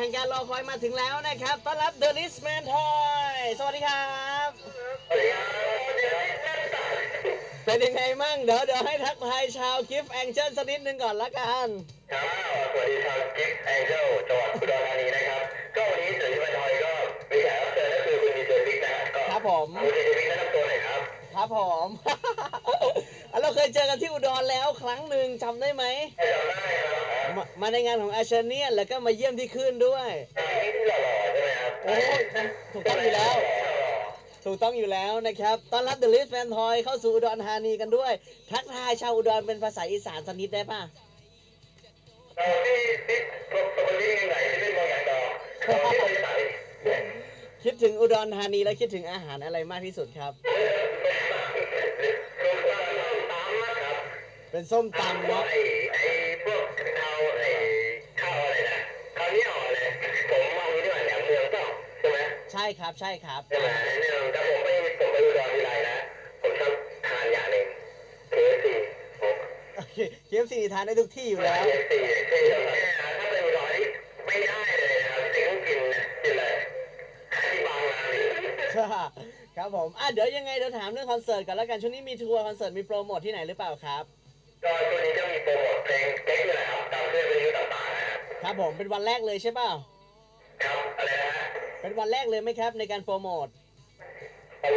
แห่งการรอคอยมาถึงแล้วนะครับต้อนรับ The List Man Toy สวัสดีครับเป็นยังไงมั่งเดี๋ยวเดี๋ยวให้ทักทายชาวกิฟต์แองเจิลสักนิดนึงก่อนละกันครับสวัสดีชาวกิฟต์แองเจิลจังหวัดอุดรธานีนะครับ ก็วันนี้สื่อบันทอยก็มีแขกรับเชิญก็คือคุณดีเจบิ๊กนะฮะก็ครับผมคุณดีเจบิ๊กแนะนำตัวหน่อยครับครับผมอะเราเคยเจอกันที่อุดรแล้วครั้งหนึ่งจำได้ไหมให้จำได้ครับ มามาในงานของอาเชเนียนแล้วก็มาเยี่ยมที่คลื่นด้วยนี่ที่หล่อๆใช่ไหมครับโอ้ยมันถูกต้องอยู่แล้ว ถูกต้องอยู่แล้วนะครับต้อนรับ The List Man Toy เข้าสู่อุดรธานีกันด้วย ทักทายชาวอุดรเป็นภาษาอีสานสักนิดได้ป่ะเราที่ที่ปกติยังไงที่เป็นเมืองอย่างดอกเราที่บริษัทคิดถึงอุดรธานีแล้วคิดถึงอาหารอะไรมากที่สุดครับตามนะครับเป็นส้มตำเนาะไอ้ไอ้พวก ช่ไหมใช่ครับใช่ครับ ใช่ไหมเนี่ยถ้าผมไปผมไปอุดรทีไรนะผมชอบทานอย่างหนึ่ง KFC ผมโอเคเคฟซีทานได้ทุกที่อยู่แล้ว KFC ที่เนี่ยถ้าไปอุดรนี่ไม่ได้เลยนะครับสิ่งที่กินเนี่ยกินเลยให้ที่บางร้านนี่ครับผมอะเดี๋ยวยังไงเดี๋ยวถามเรื่องคอนเสิร์ตกันแล้วกันช่วงนี้มีทัวร์คอนเสิร์ตมีโปรโมทที่ไหนหรือเปล่าครับ ก็ช่วงนี้ก็มีโปรโมทเพลงเก๊กนี่แหละครับตามเครื่องวิทยุต่างๆนะครับครับผมเป็นวันแรกเลยใช่เปล่า ครับอะไรนะฮะ เป็นวันแรกเลยไหมครับในการโปรโมท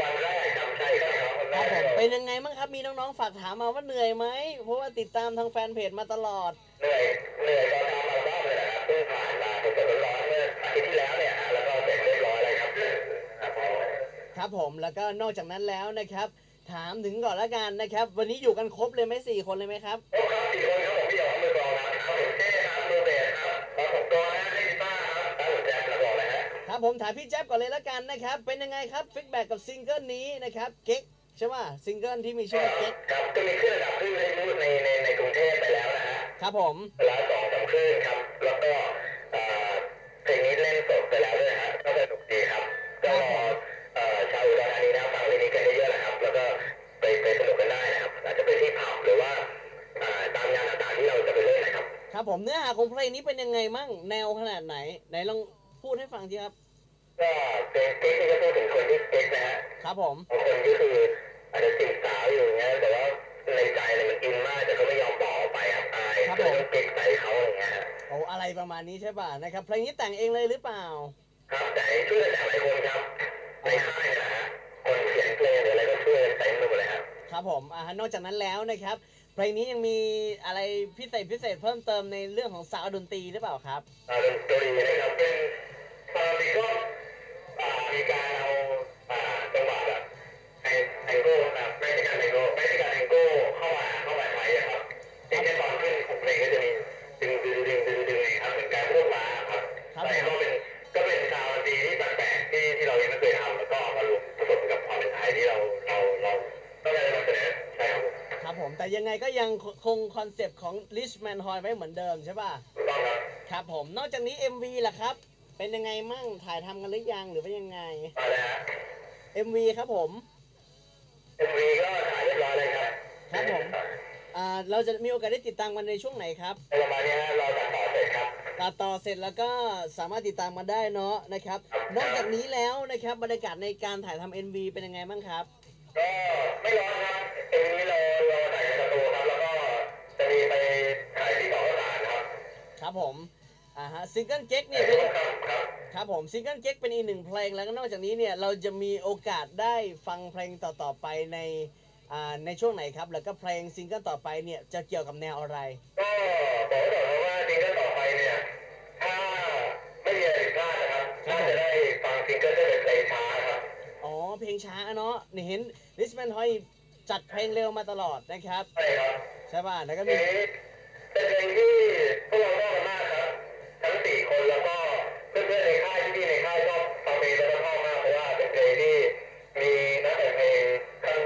วันแรกจำใช่ครับวันคแรรับกผมเป็นยังไงบ้างครับมีน้องๆฝากถามมาว่าเหนื่อยไหมเพราะว่าติดตามทางแฟนเพจมาตลอดเหนื่อยเหนื่อยตอนทำอัลบั้มเลยนะครับเพิ่งผ่านมาสดๆร้อนๆเมื่ออาทิตย์ที่แล้วเนี่ยฮะแล้วก็เสร็จเรียบร้อยแล้วครับครับผมครับผมแล้วก็นอกจากนั้นแล้วนะครับ ถามถึงก่อนละกันนะครับ วันนี้อยู่กันครบเลยไหมสี่คนเลยไหมครับโอ้ครับสี่คนครับ ครับผมถามพี่แจ๊บก่อนเลยละกันนะครับ เป็นยังไงครับฟีดแบ็กกับซิงเกิลนี้นะครับเก๊กใช่ป่ะซิงเกิลที่มีชื่อว่าเก๊กครับก็มีขึ้นระดับขึ้นในในในในกรุงเทพไปแล้วนะฮะครับผมเวลาสองสามคลื่นครับ แล้วก็เอ่อเพลงนี้เล่นสดไปแล้วด้วยฮะก็สนุกดีครับก็รอเอ่อชาวอุดรธานีนะครับฟังเพลงนี้กันเยอะๆนะครับ แล้วก็ไปไปสนุกกันได้นะครับ อาจจะไปที่ผับหรือว่าเอ่อตามงานต่างๆที่เราจะไปเล่นนะครับ ครับผมเนื้อหาของเพลงนี้เป็นยังไงมั่งแนวขนาดไหนไหนลองพูดให้ฟังทีครับ ก็เพลงเก๊กนี่ก็พูดถึงคนที่เก๊กนะฮะครับผมบางคนก็คืออาจจะจีบสาวอยู่อย่างเงี้ยแต่ว่าในใจเนี่ยมันอินมากแต่ก็ไม่ยอมบอกออกไปครับอายก็เลยต้องเก๊กใส่เขาอย่างเงี้ยฮะโอ้อะไรประมาณนี้ใช่ป่ะนะครับเพลงนี้แต่งเองเลยหรือเปล่า ครับแต่ช่วยกันแต่งหลายคนครับในค่ายเนี่ยนะฮะคนเขียนเพลงหรืออะไรก็ช่วยกันเต็มไปหมดเลยครับครับผมอ่านอกจากนั้นแล้วนะครับ เพลงนี้ยังมีอะไรพิเศษพิเศษเพิ่มเติมในเรื่องของซาวด์ดนตรีหรือเปล่าครับ อ่าดนตรีนะครับเป็นตอนนี้ก็อ่า มีการเอาจังหวะแบบแองโก้แบบไม่ใช่การแองโก้ไม่ใช่การแองโก้เข้ามาเข้ามาใช้อะครับอย่างเช่นตอนขึ้นของเพลงก็จะมีดึงดึงดึงดึงดึงครับเหมือนการควบม้าครับครับแต่ก็เป็นก็เป็นซาวดนตรีที่แปลกๆที่ที่เรายังไม่เคยทำแล้วก็มารวมผสมกับความเป็นไทยที่เราเราเราต้องการจะนำเสนอใช่ครับผมครับผมแต่ยังไงก็ยังคงคอนเซปต์ของ Richman Hall ไว้เหมือนเดิมใช่ป่ะถูกต้องครับครับผมนอกจากนี้ MV ล่ะครับ เป็นยังไงมั่งถ่ายทำกันหรือยังหรือว่ายังไงมาแล้วฮะ MV ครับผม MV ก็ถ่ายเรียบร้อยเลยครับครับผม อ่าเราจะมีโอกาสได้ติดตามกันในช่วงไหนครับประมาณนี้ฮะเราตัดต่อเสร็จครับตัดต่อเสร็จแล้วก็สามารถติดตามมาได้เนาะนะครับ นอกจากนี้แล้วนะครับบรรยากาศในการถ่ายทำ MV เป็นยังไงบ้างครับ ก็ไม่ร้อนครับเอ็มนี้เราเราถ่ายในสตูครับแล้วก็จะมีไปถ่ายที่เกาะสารครับ ครับผม อ่าฮะซิงเกิลเก๊กเนี่ยเป็นครับครับครับผมซิงเกิลเก๊กเป็นอีกหนึ่งเพลงแล้วก็นอกจากนี้เนี่ยเราจะมีโอกาสได้ฟังเพลงต่อๆไปในอ่าในช่วงไหนครับ แล้วก็เพลงซิงเกิลต่อไปเนี่ยจะเกี่ยวกับแนวอะไร ก็บอกไว้ก่อนนะว่าซิงเกิลต่อไปเนี่ยถ้าไม่มีอะไรผิดพลาดนะครับครับน่าจะได้ฟังซิงเกิลที่เป็นเพลงช้าครับอ๋อเพลงช้าเนาะเนี่ยเห็นริชแมนฮอยจัดเพลงเร็วมาตลอดนะครับ ใช่ครับใช่ป่ะแล้วก็ทีมีนี้เป็นเพลงที่พวกเราชอบกันมากครับทั้ง สี่คนแล้วก็เพื่อนๆในค่ายพี่ๆในค่ายชอบฟังเพลงแล้วก็ชอบมากเพราะว่าเป็นเพลงที่มีนักแต่งเพลงขั้น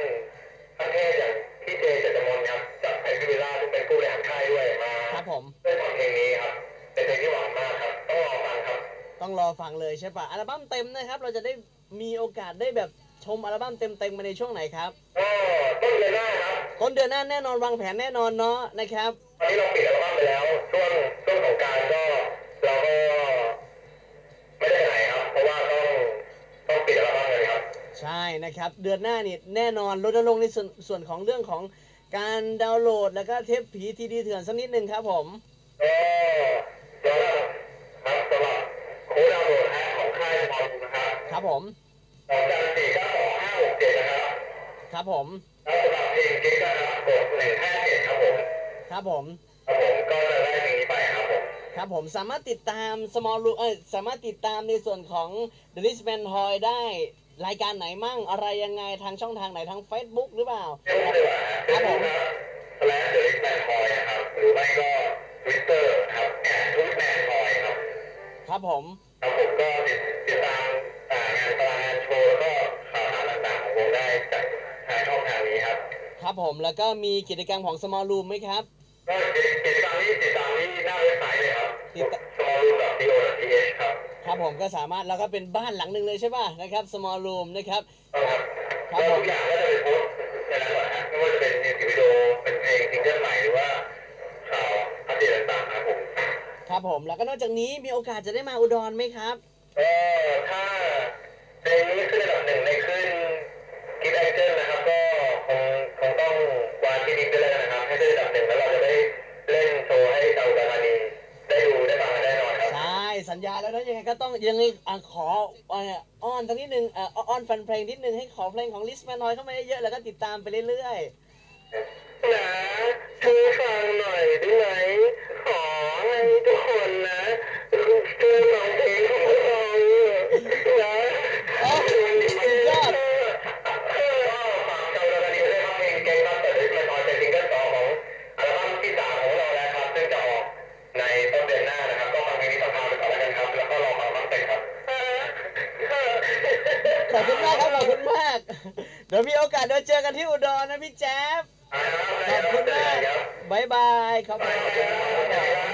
ขั้นเทพอย่างพี่เจเจตมนครับจากไอพิวิลล่าซึ่งเป็นผู้บริหารค่ายด้วยมาครับผมเพื่อทำเพลงนี้ครับเป็นเพลงที่หวานมากครับต้องรอฟังครับ ต้องรอฟังเลยใช่ป่ะอัลบั้มเต็มนะครับ เราจะได้มีโอกาสได้แบบชมอัลบั้มเต็มๆมาในช่วงไหนครับก็ต้นเดือนหน้าครับต้นเดือนหน้าแน่นอนวางแผนแน่นอนเนาะนะครับตอนนี้เราปิดอัลบั้มไปแล้วช่วงช่วงของกรารก็เราก็ นะครับ เดือนหน้านี่แน่นอนรณรงค์ในส่วนส่วนของเรื่องของการดาวน์โหลดแล้วก็เทปผีทีดีเถื่อนสักนิดหนึ่งครับผม ก็แล้วครับสำหรับโค้ดดาวน์โหลดฮะของค่ายพอมนะครับครับผมสองจันสี่เก้าสองห้าหกเจ็ดนะครับครับผม แล้วสำหรับเพลงกิ๊กนะครับกดหนึ่งห้าเจ็ดครับผมครับผม ครับผมก็จะได้เพลงนี้ไปครับผม ครับผมสามารถติดตาม small room เอ้ยสามารถติดตามในส่วนของ The Rich Man Toy ได้ รายการไหนมั่งอะไรยังไงทางช่องทางไหนทาง Facebook หรือเปล่าเฟซบุ๊กดีกว่าฮะเฟซบุ๊กครับ slash the rich man toy นะครับ หรือไม่ก็ twitter ครับ at rich man toy ครับ ครับผมครับผมก็ติดติดตามอ่างานตารางงานโชว์ แล้วก็ข่าวสารต่างๆของวงได้จากทางช่องทางนี้ครับ ครับผมแล้วก็มีกิจกรรมของ small room ไหมครับ ก็กิจกรรมนี้ติดตามที่หน้าเว็บไซต์เลยครับติดตาม smallroom.co.th ครับครับผมก็สามารถแล้วก็เป็นบ้านหลังหนึ่งเลยใช่ป่ะนะครับ small room นะครับครับครับก็ผมทุกอย่างก็จะเป็นโพสต์ในนั้นหมดฮะไม่ว่าจะเป็นมิวสิกวิดีโอเป็นเพลงซิงเกิลใหม่หรือว่าข่าวอัปเดตต่างๆครับผมครับผมแล้วก็นอกจากนี้มีโอกาสจะได้มาอุดรไหมครับก็ถ้าเพลงนี้ขึ้นอันดับหนึ่งในขึ้นกิฟต์แอคเจนนะครับ ก็คงคงต้องวางที่ดินไปเลยนะครับให้ขึ้นอันดับหนึ่งแล้วเราจะ ต้องยังไงอะขออ้อนสักนิดนึงอะอ้อนแฟนเพลงนิดนึงให้ขอเพลงของลิสมาน้อยเข้ามาเยอะๆแล้วก็ติดตามไปเรื่อยๆนะช่วยฟังหน่อยได้ไหมขอให้ทุกคนนะ ขอบคุณมากครับขอบคุณมาก เดี๋ยวมีโอกาสเดี๋ยวเจอกันที่อุดรนะพี่แจ๊บขอบคุณมากบายบายขอบคุณครับ